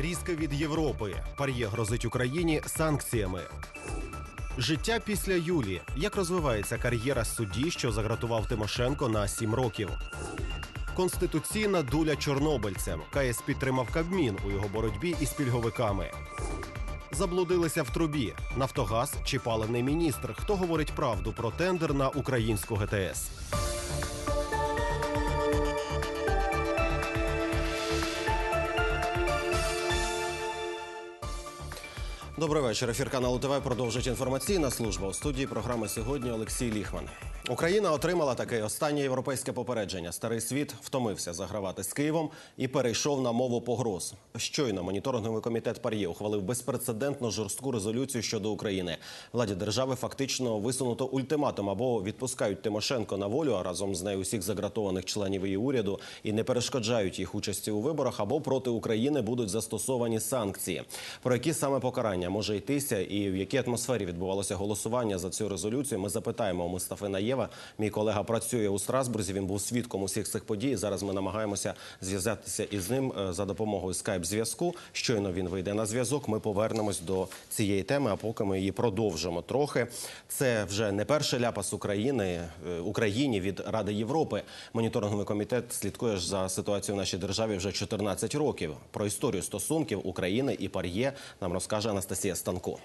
Різки від Європи. Пар'є грозить Україні санкціями. Життя після Юлі. Як розвивається кар'єра судді, що загратував Тимошенко на сім років? Конституційна дуля чорнобильцям. КС підтримав Кабмін у його боротьбі із пільговиками. Заблудилися в трубі. Нафтогаз чи паливний міністр. Хто говорить правду про тендер на українську ГТС? Добрий вечір. Ефір каналу ТВ продовжить інформаційна служба. У студії програми сьогодні Олексій Ліхман. Україна отримала таке останнє європейське попередження. Старий світ втомився загравати з Києвом і перейшов на мову погроз. Щойно моніторинговий комітет Пар'є ухвалив безпрецедентно жорстку резолюцію щодо України. Владі держави фактично висунуто ультиматум або відпускають Тимошенко на волю, а разом з нею усіх загратованих членів її уряду і не перешкоджають їх участі у виборах, або проти України будуть застосовані санкції. Про які саме покарання може йтися, і в якій атмосфері відбувалося голосування за цю резолюцію? Ми запитаємо у Мустафи Наєва. Мій колега працює у Страсбурзі. Він був свідком усіх цих подій. Зараз ми намагаємося зв'язатися із ним е, за допомогою скайп-зв'язку. Щойно він вийде на зв'язок. Ми повернемось до цієї теми. А поки ми її продовжимо трохи. Це вже не перший ляпас України е, Україні від Ради Європи. Моніторинговий комітет слідкує за ситуацією в нашій державі вже 14 років. Про історію стосунків України і Пар'є нам розкаже Анастасія Станко.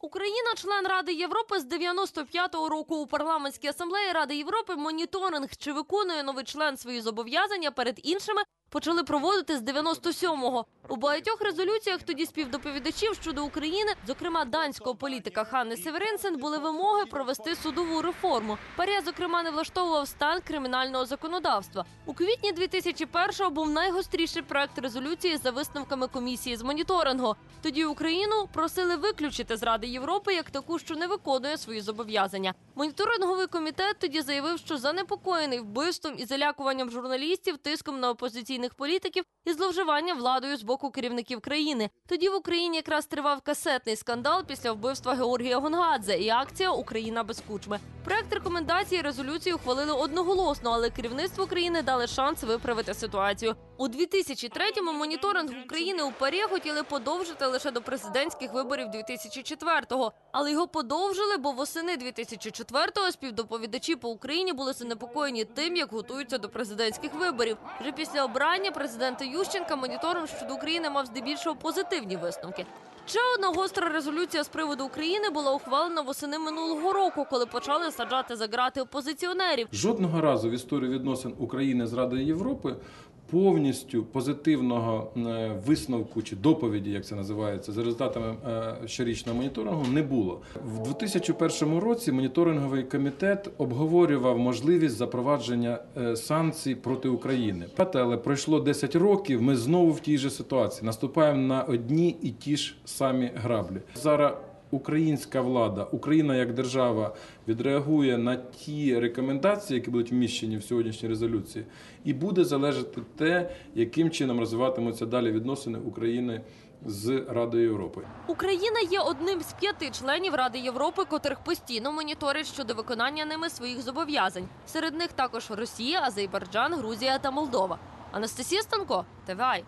Україна, член Ради Європи з 95-го року у парламентській асамблеї Ради Європи моніторинг чи виконує новий член свої зобов'язання перед іншими. Почали проводити з 97-го. У багатьох резолюціях тоді співдоповідачів щодо України, зокрема данського політика Ханни Северинсен, були вимоги провести судову реформу. Паря, зокрема, не влаштовував стан кримінального законодавства. У квітні 2001-го був найгостріший проект резолюції за висновками комісії з моніторингу. Тоді Україну просили виключити з Ради Європи як таку, що не виконує свої зобов'язання. Моніторинговий комітет тоді заявив, що занепокоєний вбивством і залякуванням журналістів, тиском на опозиційних політиків і зловживанням владою з боку керівників країни. Тоді в Україні якраз тривав касетний скандал після вбивства Георгія Гонгадзе і акція Україна без кучми. Проект рекомендації резолюції ухвалили одноголосно, але керівництво країни дали шанс виправити ситуацію. У 2003-му моніторинг України у парі хотіли подовжити лише до президентських виборів 2004-го. Але його подовжили, бо восени 2004-го співдоповідачі по Україні були занепокоєні тим, як готуються до президентських виборів. Вже після обрання президента Ющенка моніторинг щодо України мав здебільшого позитивні висновки. Ще одна гостра резолюція з приводу України була ухвалена восени минулого року, коли почали саджати за ґрати опозиціонерів. Жодного разу в історії відносин України з Радою Європи повністю позитивного е, висновку чи доповіді, як це називається, за результатами е, щорічного моніторингу не було. В 2001 році моніторинговий комітет обговорював можливість запровадження е, санкцій проти України. Але пройшло 10 років. Ми знову в тій же ситуації наступаємо на одні і ті ж самі граблі. Зараз українська влада, Україна як держава відреагує на ті рекомендації, які будуть вміщені в сьогоднішній резолюції, і буде залежати те, яким чином розвиватимуться далі відносини України з Радою Європи. Україна є одним з п'яти членів Ради Європи, котрих постійно моніторять щодо виконання ними своїх зобов'язань. Серед них також Росія, Азербайджан, Грузія та Молдова. Анастасія Станко, ТВАЙ.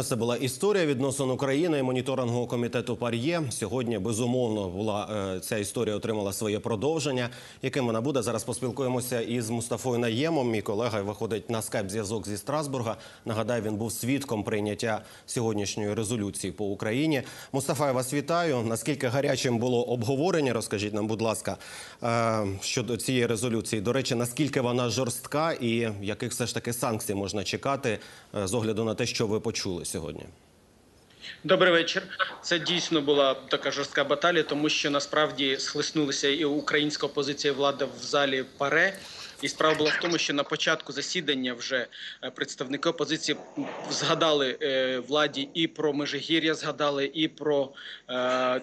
Це була історія відносно України і моніторингового комітету Пар'є. Сьогодні безумовно була е, ця історія отримала своє продовження. Яким вона буде зараз? Поспілкуємося із Мустафою Наємом. Мій колега виходить на скайп зв'язок зі Страсбурга. Нагадаю, він був свідком прийняття сьогоднішньої резолюції по Україні. Мустафа, я вас вітаю. Наскільки гарячим було обговорення? Розкажіть нам, будь ласка, е, щодо цієї резолюції. До речі, наскільки вона жорстка і яких все ж таки санкцій можна чекати е, з огляду на те, що ви почули сьогодні? Добрий вечір. Це дійсно була така жорстка баталія, тому що насправді схлеснулися і українська опозиція влада в залі паре. І справа була в тому, що на початку засідання вже е, представники опозиції згадали е, владі і про Межигір'я, згадали і про е,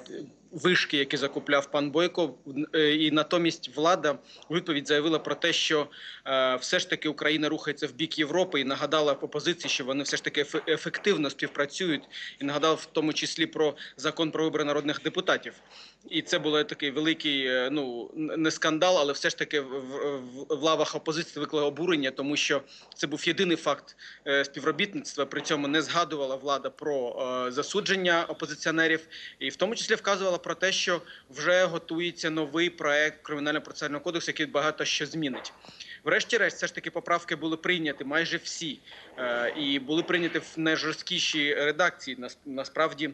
вишки, які закупляв пан Бойко. Е, І натомість влада у відповідь заявила про те, що е, все ж таки Україна рухається в бік Європи і нагадала опозиції, що вони все ж таки ефе- ефективно співпрацюють, і нагадала в тому числі про закон про вибори народних депутатів. І це було такий великий, е, ну не скандал, але все ж таки в, лавах опозиції викликало обурення, тому що це був єдиний факт співробітництва. При цьому не згадувала влада про засудження опозиціонерів, і в тому числі вказувала про те, що вже готується новий проект кримінально процесуального кодексу, який багато що змінить. Врешті-решт, все ж таки поправки були прийняті майже всі, е, і були прийняті в найжорсткішій редакції. Нас- Насправді.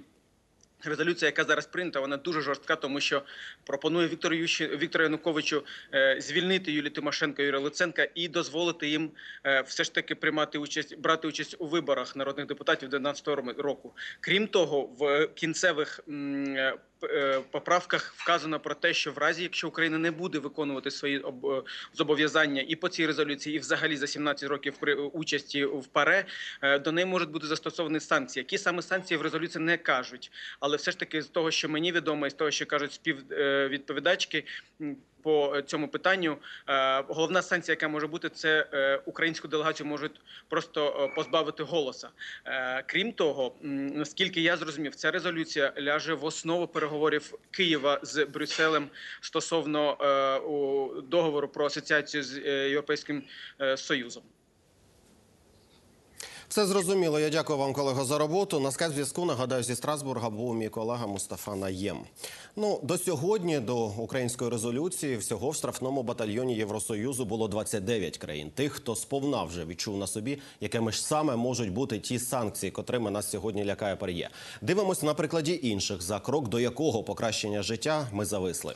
Резолюція, яка зараз прийнята, вона дуже жорстка, тому що пропонує Віктору Ющі... Віктору Януковичу е, звільнити Юлію Тимошенко і Юрія Луценка і дозволити їм е, все ж таки приймати участь, брати участь у виборах народних депутатів 2019 року. Крім того, в кінцевих поправках вказано про те, що в разі, якщо Україна не буде виконувати свої е, зобов'язання і по цій резолюції, і взагалі за 17 років при участі в ПАРЕ, е, до неї можуть бути застосовані санкції. Які саме санкції в резолюції не кажуть, але все ж таки з того, що мені відомо, і з того, що кажуть співвідповідачки по цьому питанню, е, головна санкція, яка може бути, це е, українську делегацію можуть просто е, позбавити голоса. Е, Крім того, наскільки я зрозумів, ця резолюція ляже в основу переговорів Києва з Брюсселем стосовно е, договору про асоціацію з е, Європейським е, Союзом. Все зрозуміло. Я дякую вам, колего, за роботу. На скайп зв'язку нагадаю зі Страсбурга був мій колега Мустафа Наєм. Ну до сьогодні, до української резолюції, всього в штрафному батальйоні Євросоюзу було 29 країн. Тих, хто сповна вже відчув на собі, якими ж саме можуть бути ті санкції, котрими нас сьогодні лякає пар'є. Дивимось на прикладі інших, за крок до якого покращення життя ми зависли.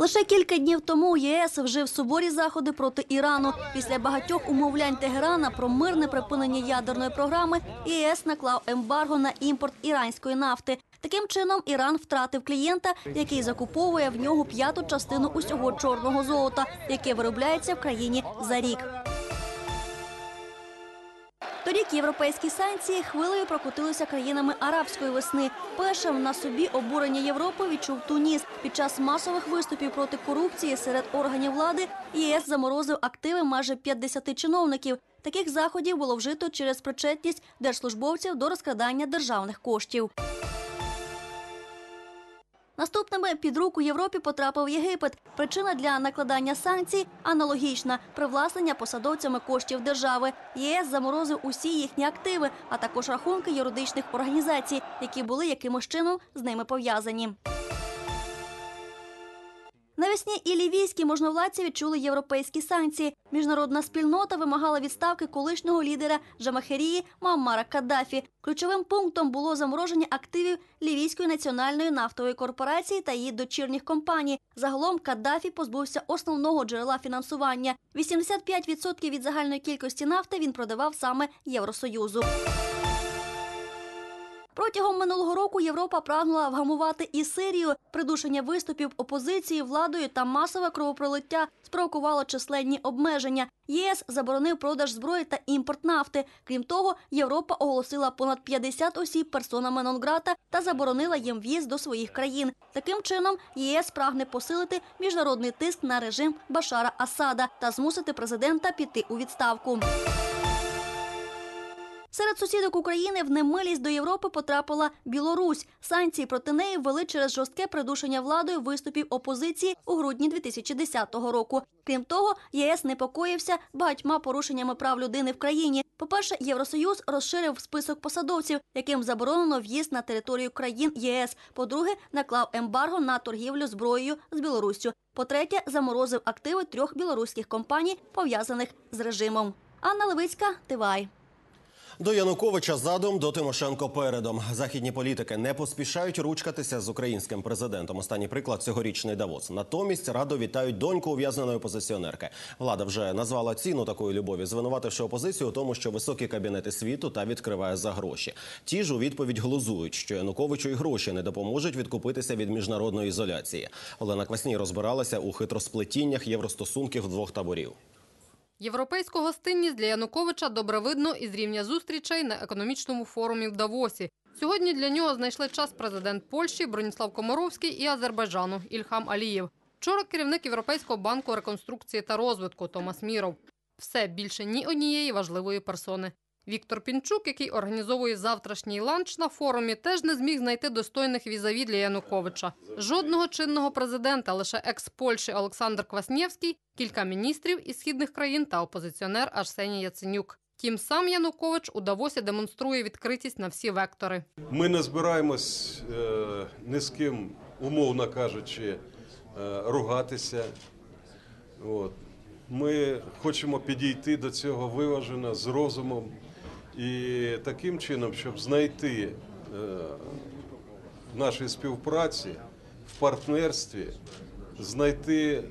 Лише кілька днів тому ЄС вжив суворі заходи проти Ірану. Після багатьох умовлянь Тегерана про мирне припинення ядерної програми ЄС наклав ембарго на імпорт іранської нафти. Таким чином, Іран втратив клієнта, який закуповує в нього п'яту частину усього чорного золота, яке виробляється в країні за рік. Торік європейські санкції хвилею прокотилися країнами арабської весни. Першим на собі обурення Європи відчув Туніс. Під час масових виступів проти корупції серед органів влади ЄС заморозив активи майже 50 чиновників. Таких заходів було вжито через причетність держслужбовців до розкрадання державних коштів. Наступними під руку Європі потрапив Єгипет. Причина для накладання санкцій аналогічна привласнення посадовцями коштів держави. ЄС заморозив усі їхні активи, а також рахунки юридичних організацій, які були якимось чином з ними пов'язані. Навесні і лівійські можновладці відчули європейські санкції. Міжнародна спільнота вимагала відставки колишнього лідера Джамахерії Маммара Каддафі. Ключовим пунктом було замороження активів Лівійської національної нафтової корпорації та її дочірніх компаній. Загалом Каддафі позбувся основного джерела фінансування. 85% від загальної кількості нафти він продавав саме Євросоюзу. Протягом минулого року Європа прагнула вгамувати і Сирію. Придушення виступів опозиції владою та масове кровопролиття спровокувало численні обмеження. ЄС заборонив продаж зброї та імпорт нафти. Крім того, Європа оголосила понад 50 осіб персонами нон-грата та заборонила їм в'їзд до своїх країн. Таким чином, ЄС прагне посилити міжнародний тиск на режим Башара Асада та змусити президента піти у відставку. Серед сусідок України в немилість до Європи потрапила Білорусь. Санкції проти неї ввели через жорстке придушення владою виступів опозиції у грудні 2010 року. Крім того, ЄС непокоївся багатьма порушеннями прав людини в країні. По-перше, Євросоюз розширив список посадовців, яким заборонено в'їзд на територію країн єС. По-друге, наклав ембарго на торгівлю зброєю з Білоруссю. По-третє, заморозив активи трьох білоруських компаній, пов'язаних з режимом. Анна Левицька, Тивай. До Януковича задом, до Тимошенко передом. Західні політики не поспішають ручкатися з українським президентом. Останній приклад цьогорічний Давос. Натомість радо вітають доньку ув'язненої опозиціонерки. Влада вже назвала ціну такої любові, звинувативши опозицію у тому, що високі кабінети світу та відкриває за гроші. Ті ж у відповідь глузують, що Януковичу і гроші не допоможуть відкупитися від міжнародної ізоляції. Олена Квасній розбиралася у хитросплетіннях євростосунків двох таборів. Європейську гостинність для Януковича добре видно із рівня зустрічей на економічному форумі в Давосі. Сьогодні для нього знайшли час президент Польщі Броніслав Комаровський і Азербайджану Ільхам Алієв. Вчора керівник Європейського банку реконструкції та розвитку Томас Міров. Все більше ні однієї важливої персони. Віктор Пінчук, який організовує завтрашній ланч на форумі, теж не зміг знайти достойних візаві для Януковича. Жодного чинного президента, лише екс Польщі Олександр Кваснєвський, кілька міністрів із східних країн та опозиціонер Арсеній Яценюк. Тім сам Янукович у Давосі демонструє відкритість на всі вектори. Ми не збираємось е, ні з ким, умовно кажучи, е, ругатися. От. Ми хочемо підійти до цього виважено з розумом і таким чином, щоб знайти е, в нашій співпраці, в партнерстві, знайти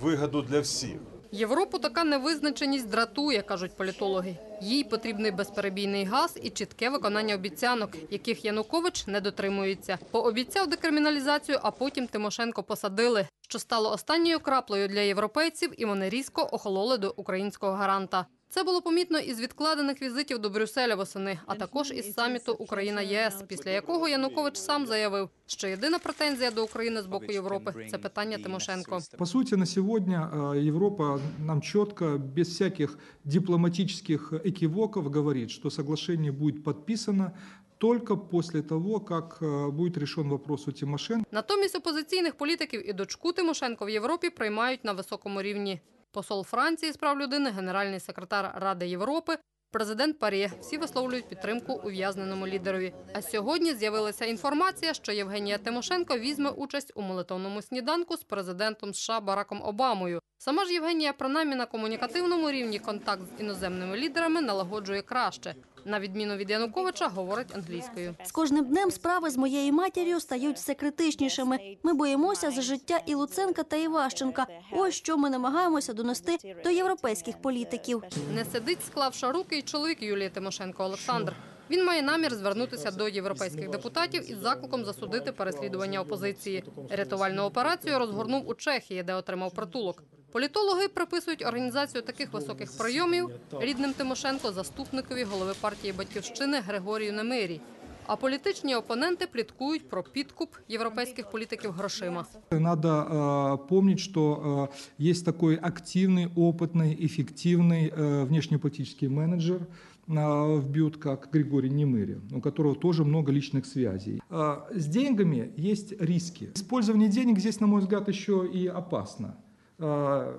вигоду для всіх. Європу така невизначеність дратує, кажуть політологи. Їй потрібний безперебійний газ і чітке виконання обіцянок, яких Янукович не дотримується. Пообіцяв декриміналізацію, а потім Тимошенко посадили, що стало останньою краплею для європейців, і вони різко охололи до українського гаранта. Це було помітно із відкладених візитів до Брюсселя восени, а також із саміту Україна ЄС, після якого Янукович сам заявив, що єдина претензія до України з боку Європи це питання Тимошенко. По сути, на сегодня э, Европа нам четко, без всяких дипломатических экивоков говорит, что соглашение будет подписано только после того, как э, будет решен вопрос у Тимошенко. Натомість опозиційних політиків і дочку Тимошенко в Європі приймають на високому рівні. Посол Франції з прав людини, генеральний секретар Ради Європи, президент Парі. Всі висловлюють підтримку ув'язненому лідерові. А сьогодні з'явилася інформація, що Євгенія Тимошенко візьме участь у молитовному сніданку з президентом США Бараком Обамою. Сама ж Євгенія, принаймні на комунікативному рівні, контакт з іноземними лідерами налагоджує краще. На відміну від Януковича, говорить англійською. З кожним днем справи з моєю матір'ю стають все критичнішими. Ми боїмося за життя і Луценка та Іващенка. Ось що ми намагаємося донести до європейських політиків. Не сидить, склавши руки, і чоловік Юлії Тимошенко Олександр. Він має намір звернутися до європейських депутатів із закликом засудити переслідування опозиції. Рятувальну операцію розгорнув у Чехії, де отримав притулок. Політологи приписують організацію таких високих прийомів рідним Тимошенко заступникові голови партії Батьківщини Григорію Немирі. А політичні опоненти пліткують про підкуп європейських політиків грошима. Надо э, помнить, что э, есть такой активный, опытный, эффективный э, внешнеполитический менеджер э, в БЮТ, как Григорий Немыри, у которого тоже много личных связей. Э, С деньгами есть риски. Использование денег здесь, на мой взгляд, еще и опасно. Э,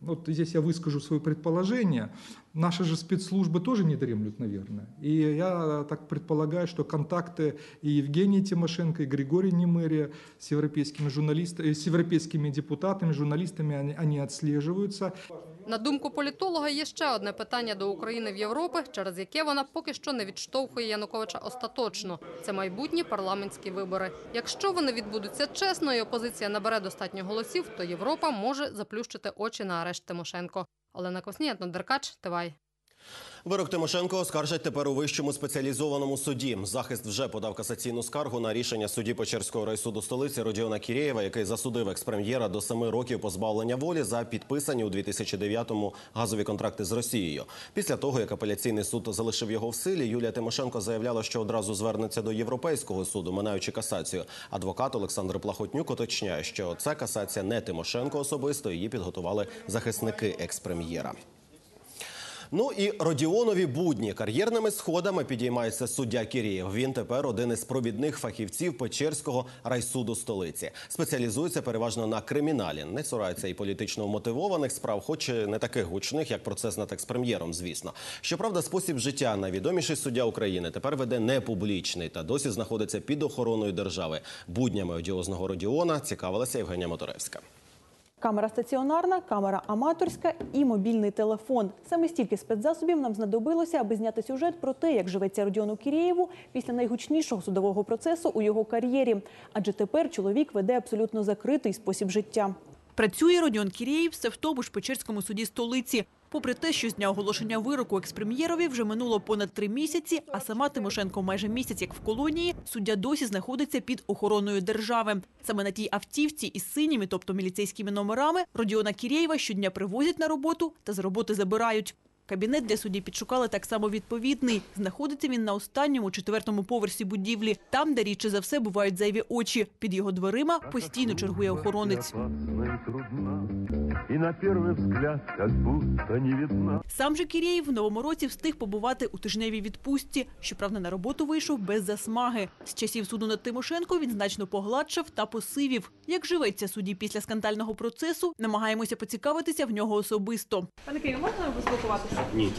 Вот здесь я выскажу свое предположение. Наши же спецслужбы тоже не дремлют, наверное. И я так предполагаю, что контакты и Евгения Тимошенко, и Григория Немырия с европейскими журналистами, с европейскими депутатами, журналистами, они, они отслеживаются. На думку політолога, є ще одне питання до України в Європи, через яке вона поки що не відштовхує Януковича остаточно. Це майбутні парламентські вибори. Якщо вони відбудуться чесно і опозиція набере достатньо голосів, то Європа може заплющити очі на арешт Тимошенко. Олена Косні, Антон Деркач, Тивай. Вирок Тимошенко оскаржать тепер у вищому спеціалізованому суді. Захист вже подав касаційну скаргу на рішення судді Печерського райсуду столиці Родіона Кірєєва, який засудив експрем'єра до семи років позбавлення волі за підписані у 2009-му газові контракти з Росією. Після того, як апеляційний суд залишив його в силі, Юлія Тимошенко заявляла, що одразу звернеться до Європейського суду, минаючи касацію. Адвокат Олександр Плахотнюк уточняє, що це касація не Тимошенко особисто. Її підготували захисники експрем'єра. Ну і Родіонові будні кар'єрними сходами підіймається суддя Кірєєв. Він тепер один із провідних фахівців Печерського райсуду столиці. Спеціалізується переважно на криміналі. Не цурається і політично мотивованих справ, хоч і не таких гучних, як процес над експрем'єром. Звісно, щоправда, спосіб життя найвідоміший суддя України тепер веде не публічний та досі знаходиться під охороною держави. Буднями одіозного Родіона цікавилася Євгенія Моторевська. Камера стаціонарна, камера аматорська і мобільний телефон. Саме стільки спецзасобів нам знадобилося, аби зняти сюжет про те, як живеться Родіону Кірєєву після найгучнішого судового процесу у його кар'єрі. Адже тепер чоловік веде абсолютно закритий спосіб життя. Працює Родіон Кірєєв все в Печерському суді столиці. Попри те, що з дня оголошення вироку експрем'єрові вже минуло понад три місяці, а сама Тимошенко майже місяць як в колонії, суддя досі знаходиться під охороною держави. Саме на тій автівці із синіми, тобто міліцейськими номерами, Родіона Кірєєва щодня привозять на роботу та з роботи забирають. Кабінет для судді підшукали так само відповідний. Знаходиться він на останньому четвертому поверсі будівлі, там, де рідше за все бувають зайві очі. Під його дверима постійно чергує охоронець. И на первый взгляд. Сам же Кірєєв в новому році встиг побувати у тижневій відпустці. Щоправда, на роботу вийшов без засмаги. З часів суду над Тимошенко він значно погладшав та посивів. Як живеться судді після скандального процесу, намагаємося поцікавитися в нього особисто. Пане Києві, можна поспілкуватися? Ні.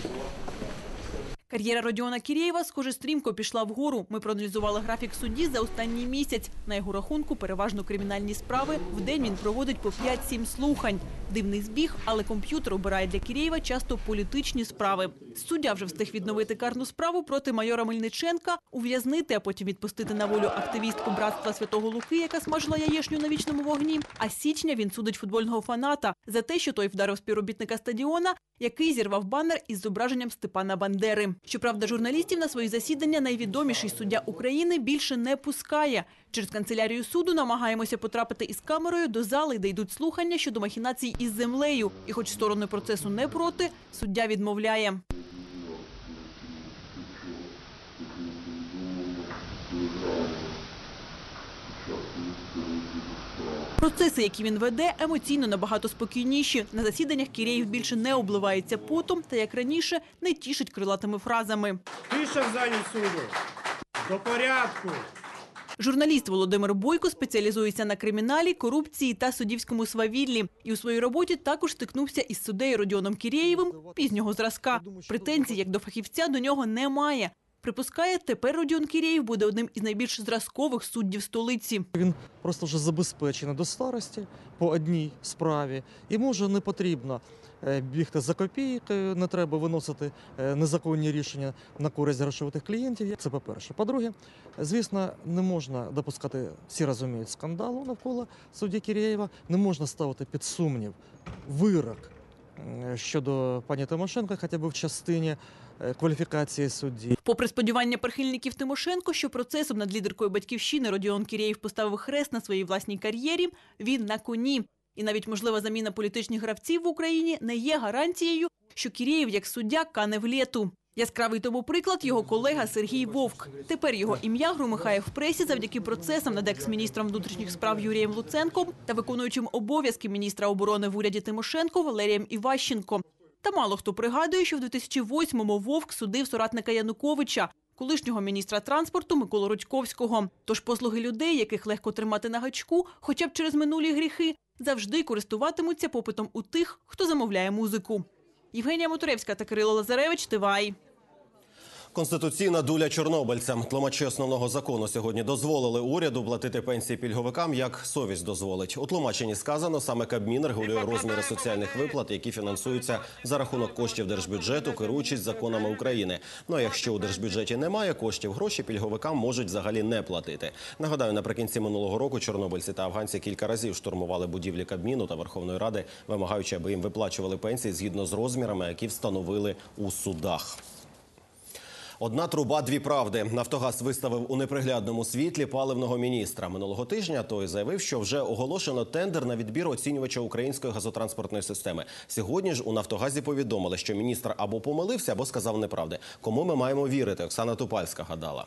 Кар'єра Родіона Кірєєва, схоже, стрімко пішла вгору. Ми проаналізували графік судді за останній місяць. На його рахунку переважно кримінальні справи. В день він проводить по 5-7 слухань. Дивний збіг, але комп'ютер обирає для Кірєєва часто політичні справи. Суддя вже встиг відновити карну справу проти майора Мельниченка, ув'язнити, а потім відпустити на волю активістку братства Святого Луки, яка смажила яєшню на вічному вогні. А січня він судить футбольного фаната за те, що той вдарив співробітника стадіона, який зірвав банер із зображенням Степана Бандери. Щоправда, журналістів на свої засідання найвідоміший суддя України більше не пускає. Через канцелярію суду намагаємося потрапити із камерою до зали, де йдуть слухання щодо махінацій із землею. І, хоч сторони процесу не проти, суддя відмовляє. Процеси, які він веде, емоційно набагато спокійніші. На засіданнях Кірєєв більше не обливається потом та, як раніше, не тішить крилатими фразами. Тиша в залі суду. До порядку. Журналіст Володимир Бойко спеціалізується на криміналі, корупції та суддівському свавіллі. І у своїй роботі також стикнувся із суддею Родіоном Кірєєвим пізнього зразка. Претензій, як до фахівця, до нього немає. Припускає, тепер Родіон Кірєєв буде одним із найбільш зразкових суддів столиці. Він просто вже забезпечений до старості по одній справі. Йому вже не потрібно е, бігти за копійкою, не треба виносити е, незаконні рішення на користь грошових клієнтів. Це по-перше. По-друге, звісно, не можна допускати, всі розуміють, скандалу навколо судді Кірєєва, не можна ставити під сумнів вирок щодо пані Тимошенко, хоча б в частині кваліфікації судді. Попри сподівання прихильників Тимошенко, що процесом над лідеркою батьківщини Родіон Кірєєв поставив хрест на своїй власній кар'єрі, він на коні. І навіть можлива заміна політичних гравців в Україні не є гарантією, що Кірєєв як суддя кане в лєту. Яскравий тому приклад його колега Сергій Вовк. Тепер його ім'я громихає в пресі завдяки процесам над екс-міністром внутрішніх справ Юрієм Луценком та виконуючим обов'язки міністра оборони в уряді Тимошенко Валерієм Іващенко. Та мало хто пригадує, що в 2008-му Вовк судив соратника Януковича, колишнього міністра транспорту Миколу Рудьковського. Тож послуги людей, яких легко тримати на гачку, хоча б через минулі гріхи, завжди користуватимуться попитом у тих, хто замовляє музику. Євгенія Моторевська та Кирило Лазаревич. Тивай. Конституційна дуля чорнобильцям. Тлумачі основного закону сьогодні дозволили уряду платити пенсії пільговикам, як совість дозволить. У тлумаченні сказано, саме Кабмін регулює розміри соціальних виплат, які фінансуються за рахунок коштів держбюджету, керуючись законами України. Ну а якщо у держбюджеті немає коштів, гроші пільговикам можуть взагалі не платити. Нагадаю, наприкінці минулого року чорнобильці та афганці кілька разів штурмували будівлі Кабміну та Верховної Ради, вимагаючи, аби їм виплачували пенсії згідно з розмірами, які встановили у судах. Одна труба, дві правди. Нафтогаз виставив у неприглядному світлі паливного міністра. Минулого тижня той заявив, що вже оголошено тендер на відбір оцінювача української газотранспортної системи. Сьогодні ж у Нафтогазі повідомили, що міністр або помилився, або сказав неправди. Кому ми маємо вірити? Оксана Тупальська гадала.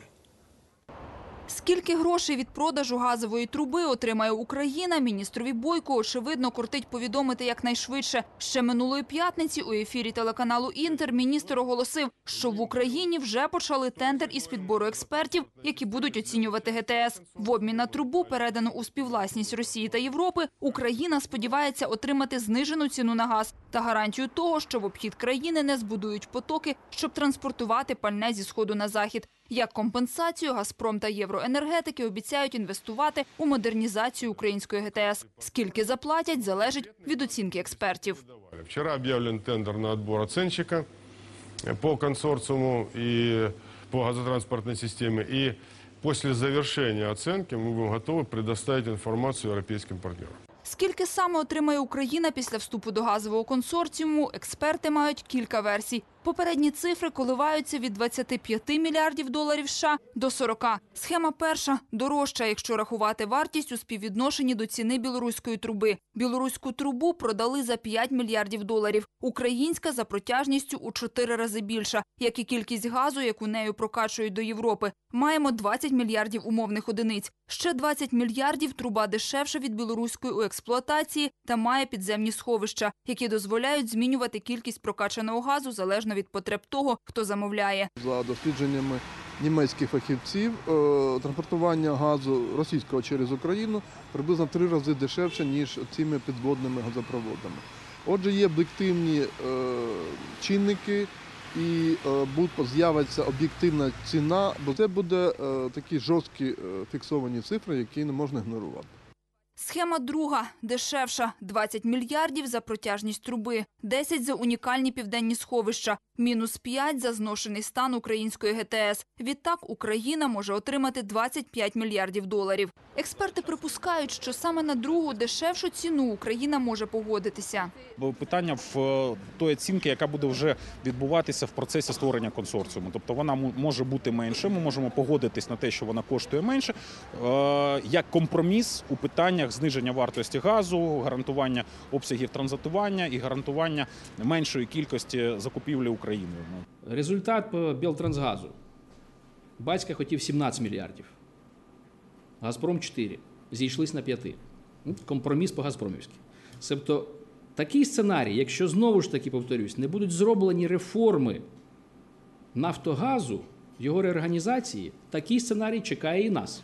Скільки грошей від продажу газової труби отримає Україна, міністрові Бойко, очевидно, кортить повідомити якнайшвидше. Ще минулої п'ятниці у ефірі телеканалу «Інтер» міністр оголосив, що в Україні вже почали тендер із підбору експертів, які будуть оцінювати ГТС. В обмін на трубу, передану у співвласність Росії та Європи, Україна сподівається отримати знижену ціну на газ та гарантію того, що в обхід країни не збудують потоки, щоб транспортувати пальне зі сходу на захід. Як компенсацію «Газпром» та євроенергетики обіцяють інвестувати у модернізацію української ГТС. Скільки заплатять, залежить від оцінки експертів. Вчера объявлен тендер на отбор оценщика по консорциуму и по газотранспортной системе. И после завершения оценки мы будем готовы предоставить информацию европейским партнерам. Скільки саме отримає Україна після вступу до газового консорціуму, експерти мають кілька версій. Попередні цифри коливаються від 25 мільярдів доларів США до 40. Схема перша – дорожча, якщо рахувати вартість у співвідношенні до ціни білоруської труби. Білоруську трубу продали за 5 мільярдів доларів. Українська за протяжністю у 4 рази більша, як і кількість газу, яку нею прокачують до Європи. Маємо 20 мільярдів умовних одиниць. Ще 20 мільярдів труба дешевша від білоруської у експлуатації та має підземні сховища, які дозволяють змінювати кількість прокачаного газу залежно від потреб того, хто замовляє. За дослідженнями німецьких фахівців, е, транспортування газу російського через Україну приблизно три рази дешевше, ніж цими підводними газопроводами. Отже, є об'єктивні е, чинники і е, з'явиться об'єктивна ціна, бо це буде такі жорсткі фіксовані цифри, які не можна ігнорувати. Схема друга – дешевша – 20 мільярдів за протяжність труби, 10 за унікальні південні сховища, мінус 5 за зношений стан української ГТС. Відтак Україна може отримати 25 мільярдів доларів. Експерти припускають, що саме на другу дешевшу ціну Україна може погодитися. Питання в е, тої оцінки, яка буде вже відбуватися в процесі створення консорціуму. Тобто вона може бути менше. Ми можемо погодитись на те, що вона коштує менше, е, як компроміс у питаннях зниження вартості газу, гарантування обсягів транзитування і гарантування меншої кількості закупівлі Україною. Ну, Результат по Білтрансгазу. Батька хотів 17 мільярдів. Газпром 4. Зійшлись на 5. Ну, Компроміс по Газпромівськи. Тобто такий сценарій, якщо знову ж таки повторюсь, не будуть зроблені реформи Нафтогазу, його реорганізації, такий сценарій чекає і нас.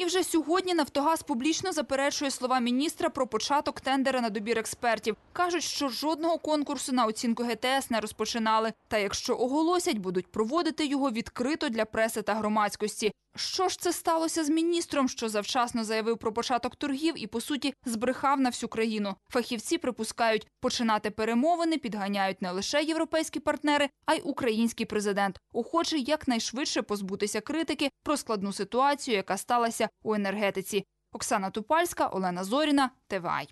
І вже сьогодні Нафтогаз публічно заперечує слова міністра про початок тендера на добір експертів. Кажуть, що жодного конкурсу на оцінку ГТС не розпочинали. Та якщо оголосять, будуть проводити його відкрито для преси та громадськості. Що ж це сталося з міністром, що завчасно заявив про початок торгів і, по суті, збрехав на всю країну? Фахівці припускають, починати перемовини підганяють не лише європейські партнери, а й український президент, охочий якнайшвидше позбутися критики про складну ситуацію, яка сталася у енергетиці. Оксана Тупальська, Олена Зоріна, ТВАЙ.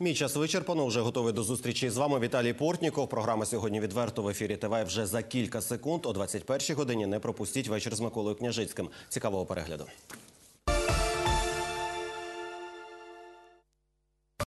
Мій час вичерпано. Вже готовий до зустрічі з вами. Віталій Портніков. Програма сьогодні відверто в ефірі ТВ вже за кілька секунд. О 21-й годині не пропустіть вечір з Миколою Княжицьким. Цікавого перегляду.